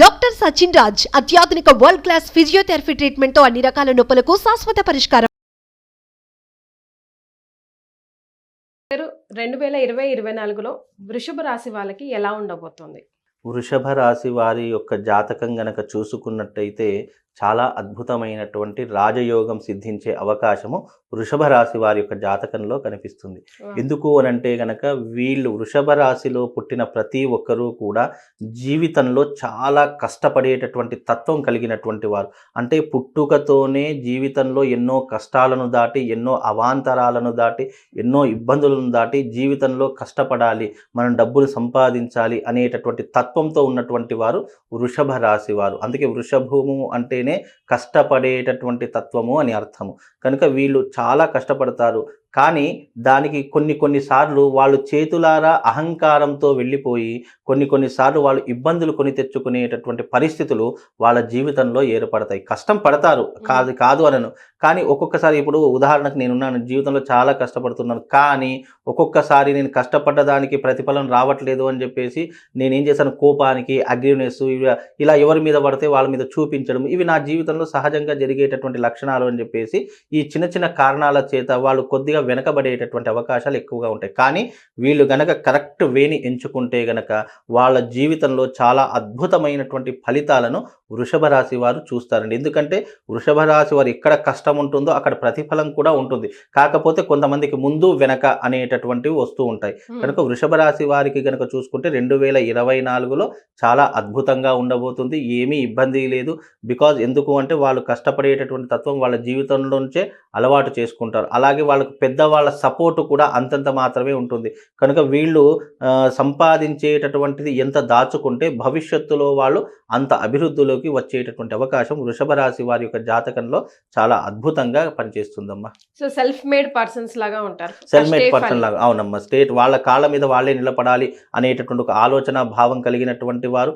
Doctor Sachin Raj అత్యాధునిక world class physiotherapy ట్రీట్మెంట్తో అన్ని రకాల నొప్పులకు శాశ్వత పరిష్కారం. పేరు రెండు వేల ఇరవై ఇరవై నాలుగులో వృషభ రాశి వాళ్ళకి ఎలా ఉండబోతుంది? వృషభ రాశి వారి యొక్క జాతకం గనక చూసుకున్నట్టయితే చాలా అద్భుతమైనటువంటి రాజయోగం సిద్ధించే అవకాశము వృషభ రాశి వారి యొక్క జాతకంలో కనిపిస్తుంది. ఎందుకు అనంటే గనక వీళ్ళు వృషభ రాశిలో పుట్టిన ప్రతి ఒక్కరూ కూడా జీవితంలో చాలా కష్టపడేటటువంటి తత్వం కలిగినటువంటి వారు. అంటే పుట్టుకతోనే జీవితంలో ఎన్నో కష్టాలను దాటి ఎన్నో అవాంతరాలను దాటి ఎన్నో ఇబ్బందులను దాటి జీవితంలో కష్టపడాలి మనం డబ్బులు సంపాదించాలి అనేటటువంటి తత్వంతో ఉన్నటువంటి వారు వృషభ రాశి వారు. అందుకే వృషభము అంటేనే కష్టపడేటటువంటి తత్వము అని అర్థము. కనుక వీళ్ళు చాలా కష్టపడతారు. కానీ దానికి కొన్ని కొన్నిసార్లు వాళ్ళు చేతులారా అహంకారంతో వెళ్ళిపోయి కొన్ని కొన్నిసార్లు వాళ్ళు ఇబ్బందులు కొని తెచ్చుకునేటటువంటి పరిస్థితులు వాళ్ళ జీవితంలో ఏర్పడతాయి. కష్టం పడతారు. కాదు కాదు అనను. కానీ ఒక్కొక్కసారి ఇప్పుడు ఉదాహరణకు నేనున్నాను జీవితంలో చాలా కష్టపడుతున్నాను. కానీ ఒక్కొక్కసారి నేను కష్టపడ్డ దానికి ప్రతిఫలం రావట్లేదు అని చెప్పేసి నేనేం చేశాను? కోపానికి అగ్రినెస్ ఇలా ఎవరి మీద పడితే వాళ్ళ మీద చూపించడం ఇవి నా జీవితంలో సహజంగా జరిగేటటువంటి లక్షణాలు అని చెప్పేసి ఈ చిన్న చిన్న కారణాల చేత వాళ్ళు కొద్దిగా వెనకబడేటటువంటి అవకాశాలు ఎక్కువగా ఉంటాయి. కానీ వీళ్ళు గనక కరెక్ట్ వేని ఎంచుకుంటే గనక వాళ్ళ జీవితంలో చాలా అద్భుతమైనటువంటి ఫలితాలను వృషభ రాశి వారు చూస్తారండి. ఎందుకంటే వృషభ రాశి వారు ఎక్కడ కష్టం ఉంటుందో అక్కడ ప్రతిఫలం కూడా ఉంటుంది. కాకపోతే కొంతమందికి ముందు వెనక అనేటటువంటివి వస్తూ ఉంటాయి. కనుక వృషభ రాశి వారికి కనుక చూసుకుంటే రెండు వేల ఇరవై నాలుగులో చాలా అద్భుతంగా ఉండబోతుంది. ఏమీ ఇబ్బంది లేదు. బికాజ్ ఎందుకు అంటే వాళ్ళు కష్టపడేటటువంటి తత్వం వాళ్ళ జీవితంలో నుంచే అలవాటు చేసుకుంటారు. అలాగే వాళ్ళకు పెద్దవాళ్ళ సపోర్టు కూడా అంతంత మాత్రమే ఉంటుంది. కనుక వీళ్ళు సంపాదించేటటువంటిది ఎంత దాచుకుంటే భవిష్యత్తులో వాళ్ళు అంత అభివృద్ధిలోకి వచ్చేటటువంటి అవకాశం వృషభ రాశి వారి యొక్క జాతకంలో చాలా అద్భుతంగా పనిచేస్తుందమ్మా. సో సెల్ఫ్ మేడ్ పర్సన్స్ లాగా ఉంటారు. సెల్ మేడ్ పర్సన్ లాగా అవునమ్మా. స్టేట్ వాళ్ళ కాళ్ళ మీద వాళ్ళే నిలబడాలి అనేటటువంటి ఒక ఆలోచన భావం కలిగినటువంటి వారు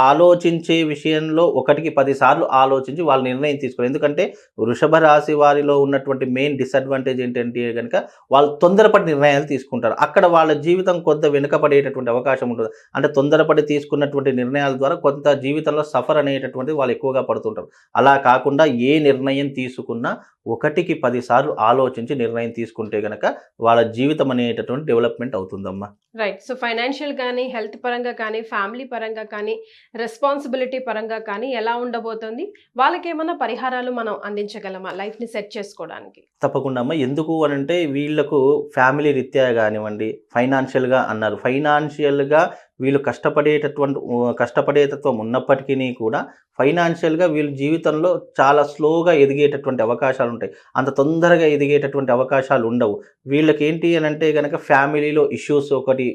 ఆలోచించే విషయంలో ఒకటికి పదిసార్లు ఆలోచించి వాళ్ళు నిర్ణయం తీసుకోవాలి. ఎందుకంటే వృషభ రాశి వారిలో ఉన్నటువంటి మెయిన్ డిసడ్వాంటేజ్ ఏంటంటే కనుక వాళ్ళు తొందరపడి నిర్ణయాలు తీసుకుంటారు. అక్కడ వాళ్ళ జీవితం కొంత వెనుకపడేటటువంటి అవకాశం ఉంటుంది. అంటే తొందరపడి తీసుకున్నటువంటి నిర్ణయాల ద్వారా కొంత జీవితంలో సఫర్ అనేటటువంటిది వాళ్ళు ఎక్కువగా పడుతుంటారు. అలా కాకుండా ఏ నిర్ణయం తీసుకున్నా ఒకటికి పది సార్లు ఆలోచించి నిర్ణయం తీసుకుంటే గనక వాళ్ళ జీవితం అనేటటువంటి డెవలప్మెంట్ అవుతుందమ్మా. రైట్ సో ఫైనాన్షియల్ కానీ హెల్త్ పరంగా కానీ ఫ్యామిలీ పరంగా కానీ రెస్పాన్సిబిలిటీ పరంగా కానీ ఎలా ఉండబోతుంది? వాళ్ళకి ఏమైనా పరిహారాలు మనం అందించగలమా? లైఫ్ని సెట్ చేసుకోవడానికి. తప్పకుండా అమ్మ. ఎందుకు అని అంటే వీళ్ళకు ఫ్యామిలీ రీత్యా కానివ్వండి ఫైనాన్షియల్గా అన్నారు. ఫైనాన్షియల్గా వీళ్ళు కష్టపడేటటువంటి కష్టపడేటత్వం ఉన్నప్పటికీ కూడా ఫైనాన్షియల్గా వీళ్ళ జీవితంలో చాలా స్లోగా ఎదిగేటటువంటి అవకాశాలు ఉంటాయి అంత తొందరగా ఎదిగేటటువంటి అవకాశాలు ఉండవు. వీళ్ళకి ఏంటి అని అంటే కనుక ఫ్యామిలీలో ఇష్యూస్ ఒకటి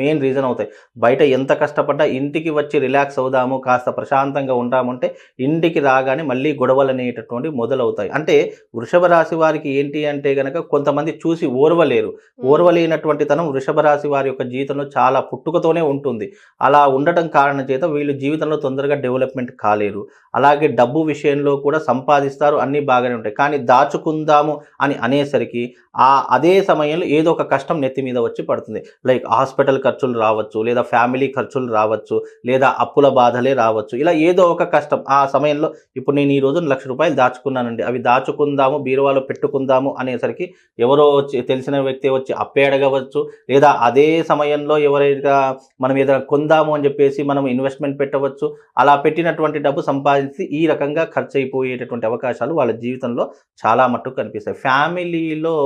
మెయిన్ రీజన్ అవుతాయి. బయట ఎంత కష్టపడ్డా ఇంటికి వచ్చి రిలాక్స్ అవుదాము కాస్త ప్రశాంతంగా ఉంటామంటే ఇంటికి రాగానే మళ్ళీ గొడవలు అనేటటువంటి మొదలవుతాయి. అంటే వృషభ రాశి వారికి ఏంటి అంటే కనుక కొంతమంది చూసి ఓర్వలేరు. ఓర్వలేనటువంటి తనం వృషభ రాశి వారి యొక్క జీవితంలో చాలా పుట్టుకతోనే ఉంటుంది. ఉంటుంది. అలా ఉండటం కారణం చేత వీళ్ళు జీవితంలో తొందరగా డెవలప్మెంట్ కాలేరు. అలాగే డబ్బు విషయంలో కూడా సంపాదిస్తారు అన్నీ బాగానే ఉంటాయి. కానీ దాచుకుందాము అని అనేసరికి ఆ అదే సమయంలో ఏదో ఒక కష్టం నెత్తి మీద వచ్చి పడుతుంది. లైక్ హాస్పిటల్ ఖర్చులు రావచ్చు లేదా ఫ్యామిలీ ఖర్చులు రావచ్చు లేదా అప్పుల బాధలే రావచ్చు. ఇలా ఏదో ఒక కష్టం. ఆ సమయంలో ఇప్పుడు నేను ఈ రోజు లక్ష రూపాయలు దాచుకున్నానండి. అవి దాచుకుందాము బీరువాలో పెట్టుకుందాము అనేసరికి ఎవరో వచ్చి తెలిసిన వ్యక్తి వచ్చి అప్పేడగవచ్చు లేదా అదే సమయంలో ఎవరైనా మనం ఏదైనా కొందాము అని చెప్పేసి మనం ఇన్వెస్ట్మెంట్ పెట్టవచ్చు. అలా పెట్టినటువంటి డబ్బు సంపాదించి ఈ రకంగా ఖర్చు అయిపోయేటటువంటి అవకాశాలు వాళ్ళ జీవితంలో చాలా మట్టుకు కనిపిస్తాయి. ఫ్యామిలీలో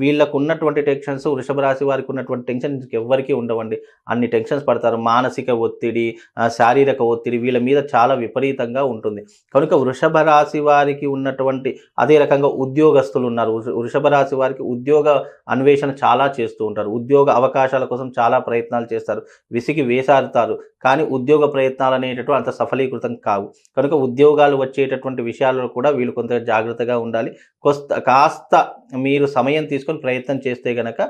వీళ్ళకు ఉన్నటువంటి టెన్షన్స్ వృషభ రాశి వారికి ఉన్నటువంటి టెన్షన్ ఎవరికీ ఉండవండి. అన్ని టెన్షన్స్ పడతారు. మానసిక ఒత్తిడి శారీరక ఒత్తిడి వీళ్ళ మీద చాలా విపరీతంగా ఉంటుంది. కనుక వృషభ రాశి వారికి ఉన్నటువంటి అదే రకంగా ఉద్యోగస్తులు ఉన్నారు. వృషభ రాశి వారికి ఉద్యోగ అన్వేషణ చాలా చేస్తూ ఉంటారు. ఉద్యోగ అవకాశాల కోసం చాలా ప్రయత్నాలు చేస్తారు. విసిగి వేసారుతారు. కానీ ఉద్యోగ ప్రయత్నాలు అనేటటువంటి అంత సఫలీకృతం కావు. కనుక ఉద్యోగాలు వచ్చేటటువంటి విషయాల్లో కూడా వీళ్ళు కొంత జాగ్రత్తగా ఉండాలి. కొస్త కాస్త మీరు సమయం తీసుకొని ప్రయత్నం చేస్తే గనక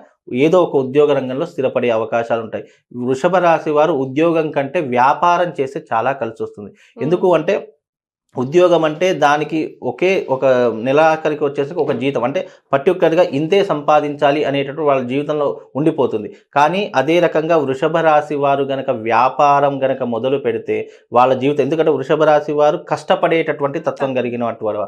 ఏదో ఒక ఉద్యోగ రంగంలో స్థిరపడే అవకాశాలు ఉంటాయి. వృషభ రాశి వారు ఉద్యోగం కంటే వ్యాపారం చేస్తే చాలా కలిసి వస్తుంది ఎందుకు అంటే ఉద్యోగం అంటే దానికి ఒకే ఒక నెలాఖరికి వచ్చేసరికి ఒక జీతం. అంటే పర్టికులర్గా ఇంతే సంపాదించాలి అనేటట్టు వాళ్ళ జీవితంలో ఉండిపోతుంది. కానీ అదే రకంగా వృషభ రాశి వారు గనక వ్యాపారం గనక మొదలు పెడితే వాళ్ళ జీవితం ఎందుకంటే వృషభ రాశి వారు కష్టపడేటటువంటి తత్వం కలిగినటువంటి వారు.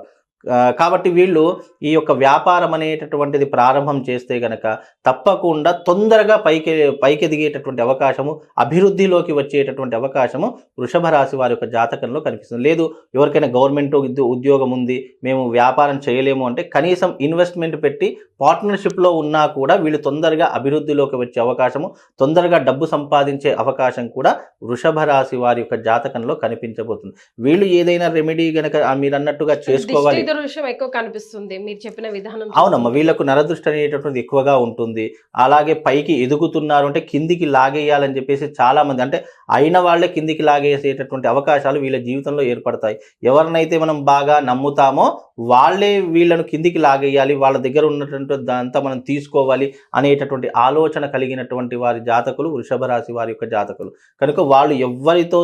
కాబట్టి వీళ్ళు ఈ యొక్క వ్యాపారం అనేటటువంటిది ప్రారంభం చేస్తే గనక తప్పకుండా తొందరగా పైకి పైకి ఎదిగేటటువంటి అవకాశము అభివృద్ధిలోకి వచ్చేటటువంటి అవకాశము వృషభ రాశి వారి యొక్క జాతకంలో కనిపిస్తుంది. లేదు ఎవరికైనా గవర్నమెంట్ ఉద్యో- ఉద్యోగం ఉంది మేము వ్యాపారం చేయలేము అంటే కనీసం ఇన్వెస్ట్మెంట్ పెట్టి పార్ట్నర్షిప్లో ఉన్నా కూడా వీళ్ళు తొందరగా అభివృద్ధిలోకి వచ్చే అవకాశము తొందరగా డబ్బు సంపాదించే అవకాశం కూడా వృషభ రాశి వారి యొక్క జాతకంలో కనిపించబోతుంది. వీళ్ళు ఏదైనా రెమెడీ గనక మీరు అన్నట్టుగా చేసుకోవాలి. దృశ్యం ఎక్కువ కనిపిస్తుంది మీరు చెప్పిన విధానం అవునమ్మా వీళ్ళకు నరదృష్టి అనేటటువంటిది ఎక్కువగా ఉంటుంది. అలాగే పైకి ఎదుగుతున్నారు అంటే కిందికి లాగేయాలని చెప్పేసి చాలా మంది అంటే అయిన వాళ్ళే కిందికి లాగేసేటటువంటి అవకాశాలు వీళ్ళ జీవితంలో ఏర్పడతాయి. ఎవరినైతే మనం బాగా నమ్ముతామో వాళ్ళే వీళ్ళను కిందికి లాగేయాలి వాళ్ళ దగ్గర ఉన్నటువంటి దాంతా మనం తీసుకోవాలి అనేటటువంటి ఆలోచన కలిగినటువంటి వారి జాతకులు వృషభ రాశి వారి యొక్క జాతకులు. కనుక వాళ్ళు ఎవరితో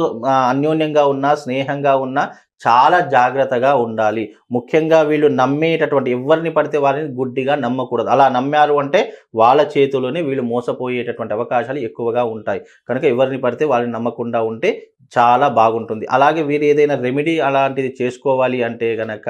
అన్యోన్యంగా ఉన్నా స్నేహంగా ఉన్నా చాలా జాగ్రత్తగా ఉండాలి. ముఖ్యంగా వీళ్ళు నమ్మేటటువంటి ఎవరిని పడితే వారిని గుడ్డిగా నమ్మకూడదు. అలా నమ్మారు అంటే వాళ్ళ చేతిలోనే వీళ్ళు మోసపోయేటటువంటి అవకాశాలు ఎక్కువగా ఉంటాయి. కనుక ఎవరిని పడితే వాళ్ళని నమ్మకుండా ఉంటే చాలా బాగుంటుంది. అలాగే వీరు ఏదైనా రెమెడీ అలాంటిది చేసుకోవాలి అంటే గనక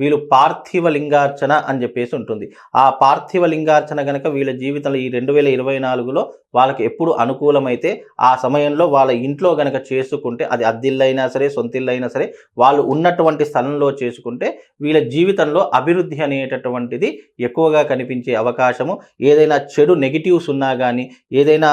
వీళ్ళు పార్థివ లింగార్చన అని చెప్పేసి ఉంటుంది. ఆ పార్థివ లింగార్చన గనక వీళ్ళ జీవితంలో ఈ రెండు వేల ఇరవై నాలుగులో వాళ్ళకి ఎప్పుడు అనుకూలమైతే ఆ సమయంలో వాళ్ళ ఇంట్లో గనక చేసుకుంటే అది అద్దిల్లైనా సరే సొంతిల్లైనా సరే వాళ్ళు ఉన్నటువంటి స్థలంలో చేసుకుంటే వీళ్ళ జీవితంలో అభివృద్ధి అనేటటువంటిది ఎక్కువగా కనిపించే అవకాశము. ఏదైనా చెడు నెగిటివ్స్ ఉన్నా కానీ ఏదైనా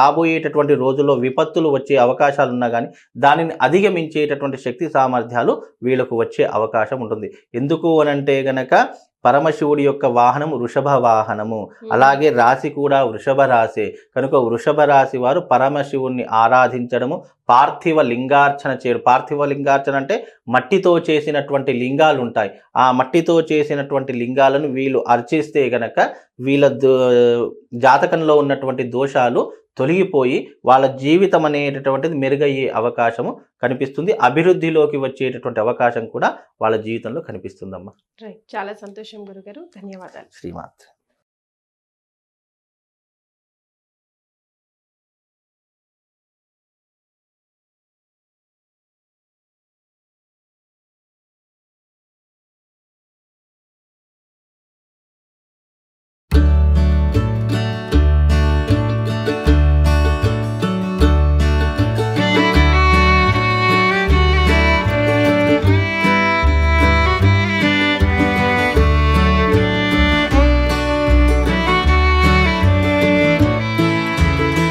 రాబోయేటటువంటి రోజుల్లో విపత్తులు వచ్చే అవకాశాలు ఉన్నా కానీ దానిని అధిగమించేటటువంటి శక్తి సామర్థ్యాలు వీళ్ళకు వచ్చే అవకాశం ఉంటుంది. ఎందుకు అనంటే గనక పరమశివుడి యొక్క వాహనం వృషభ వాహనము. అలాగే రాశి కూడా వృషభ రాశి. కనుక వృషభ రాశి వారు పరమశివుణ్ణి ఆరాధించడము పార్థివ లింగార్చన చేయరు పార్థివ లింగార్చన అంటే మట్టితో చేసినటువంటి లింగాలు ఉంటాయి. ఆ మట్టితో చేసినటువంటి లింగాలను వీళ్ళు అర్చిస్తే గనక వీళ్ళ దో- జాతకంలో ఉన్నటువంటి దోషాలు తొలగిపోయి వాళ్ళ జీవితం అనేటటువంటిది మెరుగయ్యే అవకాశము కనిపిస్తుంది. అభివృద్ధిలోకి వచ్చేటటువంటి అవకాశం కూడా వాళ్ళ జీవితంలో కనిపిస్తుందమ్మా. రైట్ చాలా సంతోషం గురుగారు. ధన్యవాదాలు. శ్రీమాత్.